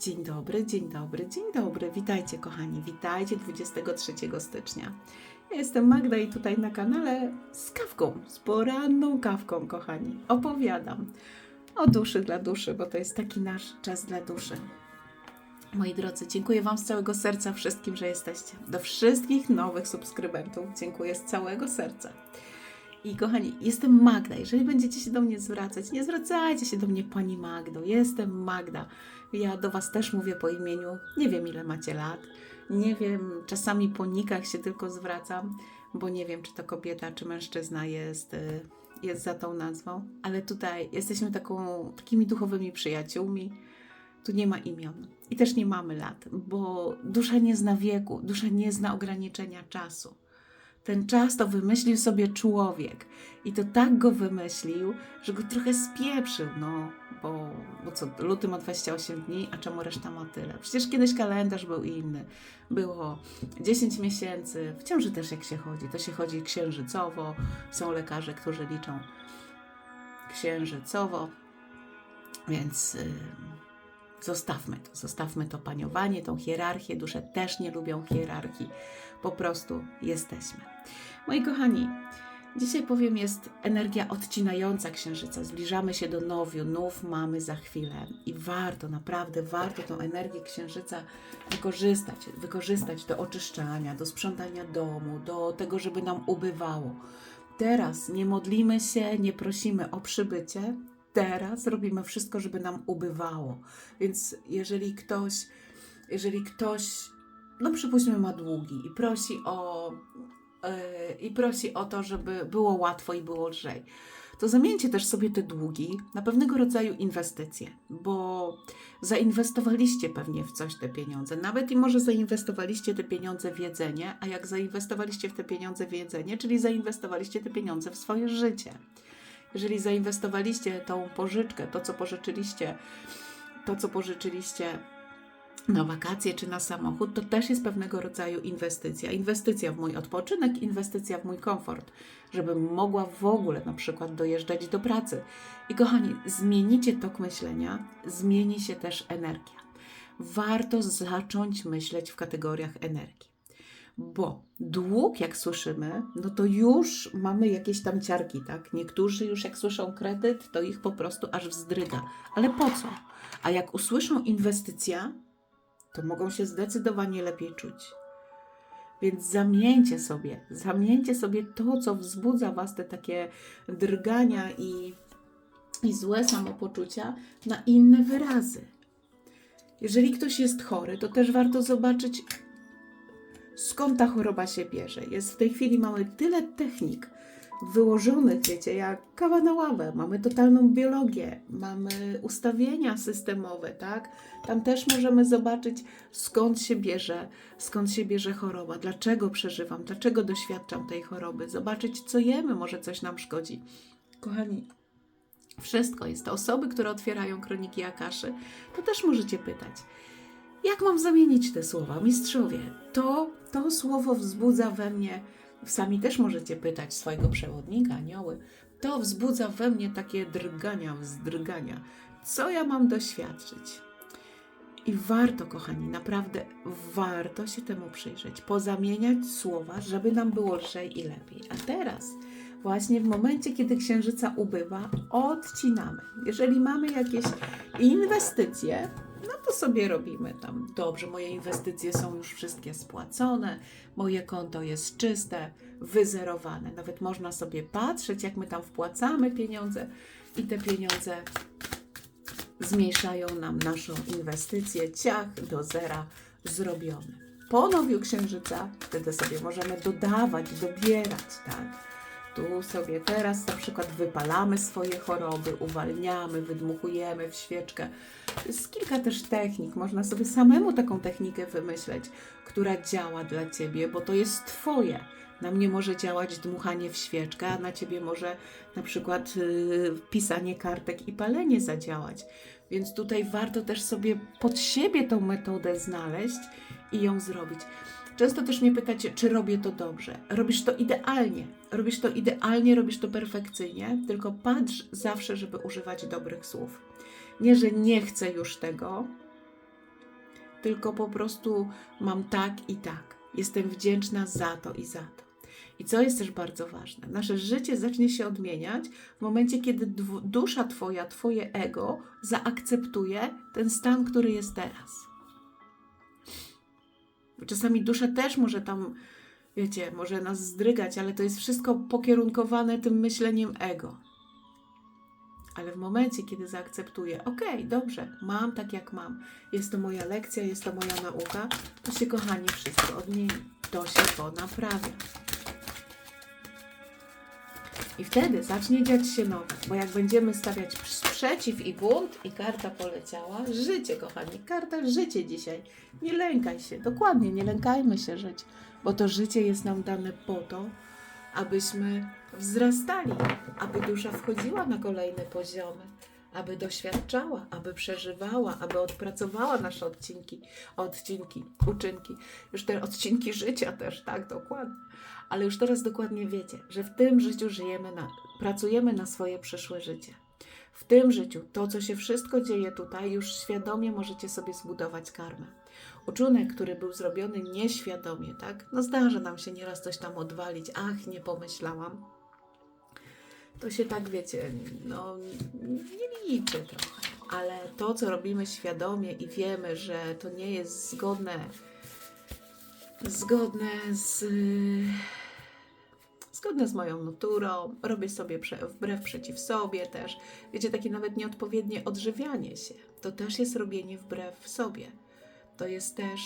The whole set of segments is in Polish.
Dzień dobry, dzień dobry, dzień dobry. Witajcie, kochani, witajcie 23 stycznia. Ja jestem Magda i tutaj na kanale z kawką, z poranną kawką, kochani. Opowiadam o duszy dla duszy, bo to jest taki nasz czas dla duszy. Moi drodzy, dziękuję Wam z całego serca wszystkim, że jesteście. Do wszystkich nowych subskrybentów dziękuję z całego serca. I kochani, jestem Magda. Jeżeli będziecie się do mnie zwracać, nie zwracajcie się do mnie pani Magdo. Jestem Magda. Ja do Was też mówię po imieniu. Nie wiem, ile macie lat. Nie wiem, czasami po nikach się tylko zwracam, bo nie wiem, czy to kobieta, czy mężczyzna jest, y, jest za tą nazwą. Ale tutaj jesteśmy taką, takimi duchowymi przyjaciółmi. Tu nie ma imion i też nie mamy lat, bo dusza nie zna wieku, dusza nie zna ograniczenia czasu. Ten czas to wymyślił sobie człowiek i to tak go wymyślił, że go trochę spieprzył, no, bo, bo co, luty ma 28 dni, a czemu reszta ma tyle? Przecież kiedyś kalendarz był inny. Było 10 miesięcy, w ciąży też jak się chodzi, to się chodzi księżycowo, są lekarze, którzy liczą księżycowo, więc... Yy, Zostawmy to, zostawmy to paniowanie, tą hierarchię. Dusze też nie lubią hierarchii. Po prostu jesteśmy. Moi kochani, dzisiaj powiem, jest energia odcinająca księżyca. Zbliżamy się do nowiu, nów mamy za chwilę i warto, naprawdę warto tą energię księżyca wykorzystać, wykorzystać do oczyszczania, do sprzątania domu, do tego, żeby nam ubywało. Teraz nie modlimy się, nie prosimy o przybycie, teraz robimy wszystko, żeby nam ubywało. Więc jeżeli ktoś, jeżeli ktoś, no przypuśćmy, ma długi i prosi o, i prosi o to, żeby było łatwo i było lżej, to zamieńcie też sobie te długi na pewnego rodzaju inwestycje, bo zainwestowaliście pewnie w coś te pieniądze. Nawet i może zainwestowaliście te pieniądze w jedzenie, a jak zainwestowaliście w te pieniądze w jedzenie, czyli zainwestowaliście te pieniądze w swoje życie. Jeżeli zainwestowaliście tą pożyczkę, to co pożyczyliście, to co pożyczyliście na wakacje czy na samochód, to też jest pewnego rodzaju inwestycja. Inwestycja w mój odpoczynek, inwestycja w mój komfort, żebym mogła w ogóle na przykład dojeżdżać do pracy. I kochani, zmienicie tok myślenia, zmieni się też energia. Warto zacząć myśleć w kategoriach energii bo dług, jak słyszymy, no to już mamy jakieś tam ciarki, tak? Niektórzy już jak słyszą kredyt, to ich po prostu aż wzdryga. Ale po co? A jak usłyszą inwestycja, to mogą się zdecydowanie lepiej czuć. Więc zamieńcie sobie, zamieńcie sobie to, co wzbudza Was te takie drgania i, i złe samopoczucia na inne wyrazy. Jeżeli ktoś jest chory, to też warto zobaczyć, skąd ta choroba się bierze. Jest w tej chwili mamy tyle technik wyłożonych, wiecie, jak kawa na ławę. Mamy totalną biologię, mamy ustawienia systemowe, tak? Tam też możemy zobaczyć, skąd się bierze, skąd się bierze choroba, dlaczego przeżywam, dlaczego doświadczam tej choroby, zobaczyć, co jemy, może coś nam szkodzi. Kochani, wszystko jest. To osoby, które otwierają kroniki Akaszy, to też możecie pytać. Jak mam zamienić te słowa? Mistrzowie, to, to słowo wzbudza we mnie, sami też możecie pytać swojego przewodnika, anioły, to wzbudza we mnie takie drgania, wzdrgania. Co ja mam doświadczyć? I warto, kochani, naprawdę warto się temu przyjrzeć, pozamieniać słowa, żeby nam było lżej i lepiej. A teraz, właśnie w momencie, kiedy księżyca ubywa, odcinamy. Jeżeli mamy jakieś inwestycje, to sobie robimy tam. Dobrze, moje inwestycje są już wszystkie spłacone, moje konto jest czyste, wyzerowane. Nawet można sobie patrzeć, jak my tam wpłacamy pieniądze i te pieniądze zmniejszają nam naszą inwestycję. Ciach do zera zrobione. Po nowiu księżyca wtedy sobie możemy dodawać, dobierać, tak? Tu sobie teraz na przykład wypalamy swoje choroby, uwalniamy, wydmuchujemy w świeczkę. Jest kilka też technik. Można sobie samemu taką technikę wymyśleć, która działa dla ciebie, bo to jest twoje. Na mnie może działać dmuchanie w świeczkę, a na ciebie może na przykład yy, pisanie kartek i palenie zadziałać. Więc tutaj warto też sobie pod siebie tą metodę znaleźć i ją zrobić. Często też mnie pytacie, czy robię to dobrze. Robisz to idealnie. Robisz to idealnie, robisz to perfekcyjnie, tylko patrz zawsze, żeby używać dobrych słów. Nie, że nie chcę już tego, tylko po prostu mam tak i tak. Jestem wdzięczna za to i za to. I co jest też bardzo ważne, nasze życie zacznie się odmieniać w momencie, kiedy dusza Twoja, Twoje ego zaakceptuje ten stan, który jest teraz. Czasami dusza też może tam, wiecie, może nas zdrygać, ale to jest wszystko pokierunkowane tym myśleniem ego. Ale w momencie, kiedy zaakceptuję, okej, dobrze, mam tak jak mam, jest to moja lekcja, jest to moja nauka, to się, kochani, wszystko odmieni. To się ponaprawia. I wtedy zacznie dziać się nowe, bo jak będziemy stawiać sprzeciw i bunt i karta poleciała, życie, kochani, karta życie dzisiaj. Nie lękaj się, dokładnie, nie lękajmy się żyć, bo to życie jest nam dane po to, abyśmy wzrastali, aby dusza wchodziła na kolejne poziomy, aby doświadczała, aby przeżywała, aby odpracowała nasze odcinki, odcinki, uczynki, już te odcinki życia też, tak, dokładnie. Ale już teraz dokładnie wiecie, że w tym życiu żyjemy, na, pracujemy na swoje przyszłe życie. W tym życiu, to co się wszystko dzieje tutaj, już świadomie możecie sobie zbudować karmę. Uczynek, który był zrobiony nieświadomie, tak? No zdarza nam się nieraz coś tam odwalić. Ach, nie pomyślałam. To się tak, wiecie, no nie liczy trochę. Ale to, co robimy świadomie i wiemy, że to nie jest zgodne, zgodne z, zgodne z moją naturą, robię sobie prze, wbrew przeciw sobie też. Wiecie, takie nawet nieodpowiednie odżywianie się. To też jest robienie wbrew sobie. To jest też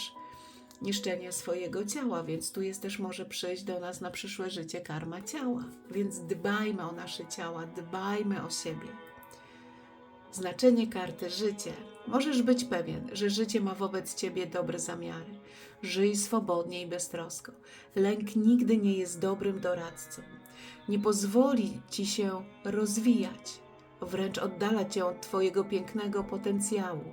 niszczenie swojego ciała, więc tu jest też może przyjść do nas na przyszłe życie karma ciała. Więc dbajmy o nasze ciała, dbajmy o siebie. Znaczenie karty życie. Możesz być pewien, że życie ma wobec ciebie dobre zamiary. Żyj swobodnie i beztrosko. Lęk nigdy nie jest dobrym doradcą. Nie pozwoli ci się rozwijać, wręcz oddala cię od twojego pięknego potencjału.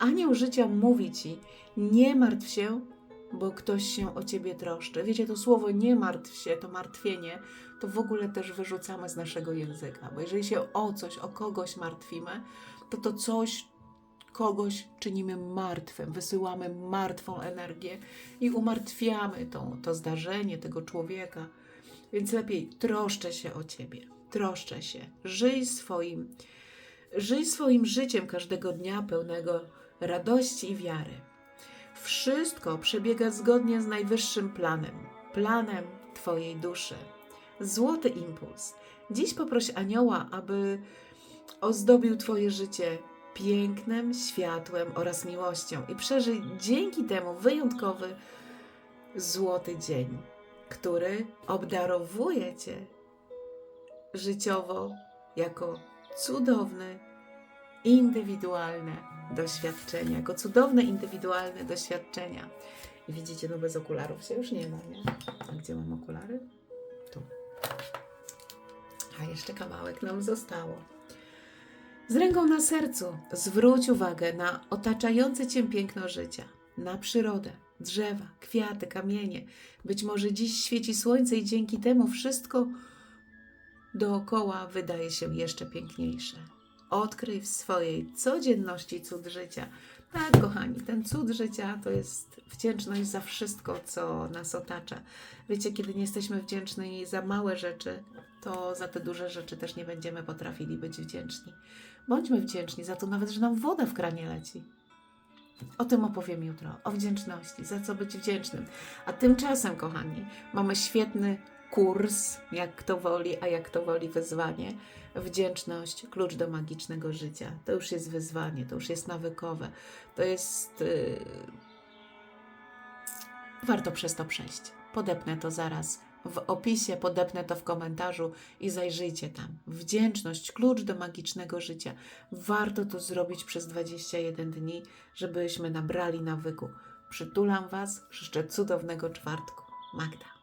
Anioł życia mówi ci: nie martw się, bo ktoś się o ciebie troszczy. Wiecie, to słowo nie martw się, to martwienie, to w ogóle też wyrzucamy z naszego języka, bo jeżeli się o coś, o kogoś martwimy, to to coś, kogoś czynimy martwym, wysyłamy martwą energię i umartwiamy tą, to zdarzenie tego człowieka. Więc lepiej troszczę się o ciebie, troszczę się, żyj swoim, żyj swoim życiem każdego dnia pełnego radości i wiary. Wszystko przebiega zgodnie z najwyższym planem, planem Twojej duszy. Złoty impuls. Dziś poproś anioła, aby ozdobił Twoje życie pięknem, światłem oraz miłością i przeżyj dzięki temu wyjątkowy złoty dzień, który obdarowuje Cię życiowo jako cudowny, indywidualne doświadczenia, jako cudowne, indywidualne doświadczenia. I widzicie, no bez okularów się już nie ma, nie? A gdzie mam okulary? Tu. A jeszcze kawałek nam zostało. Z ręką na sercu zwróć uwagę na otaczające Cię piękno życia, na przyrodę, drzewa, kwiaty, kamienie. Być może dziś świeci słońce i dzięki temu wszystko dookoła wydaje się jeszcze piękniejsze. Odkryj w swojej codzienności cud życia. Tak, kochani, ten cud życia to jest wdzięczność za wszystko, co nas otacza. Wiecie, kiedy nie jesteśmy wdzięczni za małe rzeczy, to za te duże rzeczy też nie będziemy potrafili być wdzięczni. Bądźmy wdzięczni za to nawet, że nam woda w kranie leci. O tym opowiem jutro, o wdzięczności, za co być wdzięcznym. A tymczasem, kochani, mamy świetny kurs, jak kto woli, a jak kto woli wyzwanie. Wdzięczność, klucz do magicznego życia. To już jest wyzwanie, to już jest nawykowe. To jest. Yy... Warto przez to przejść. Podepnę to zaraz w opisie, podepnę to w komentarzu i zajrzyjcie tam. Wdzięczność, klucz do magicznego życia. Warto to zrobić przez 21 dni, żebyśmy nabrali nawyku. Przytulam Was, życzę cudownego czwartku. Magda.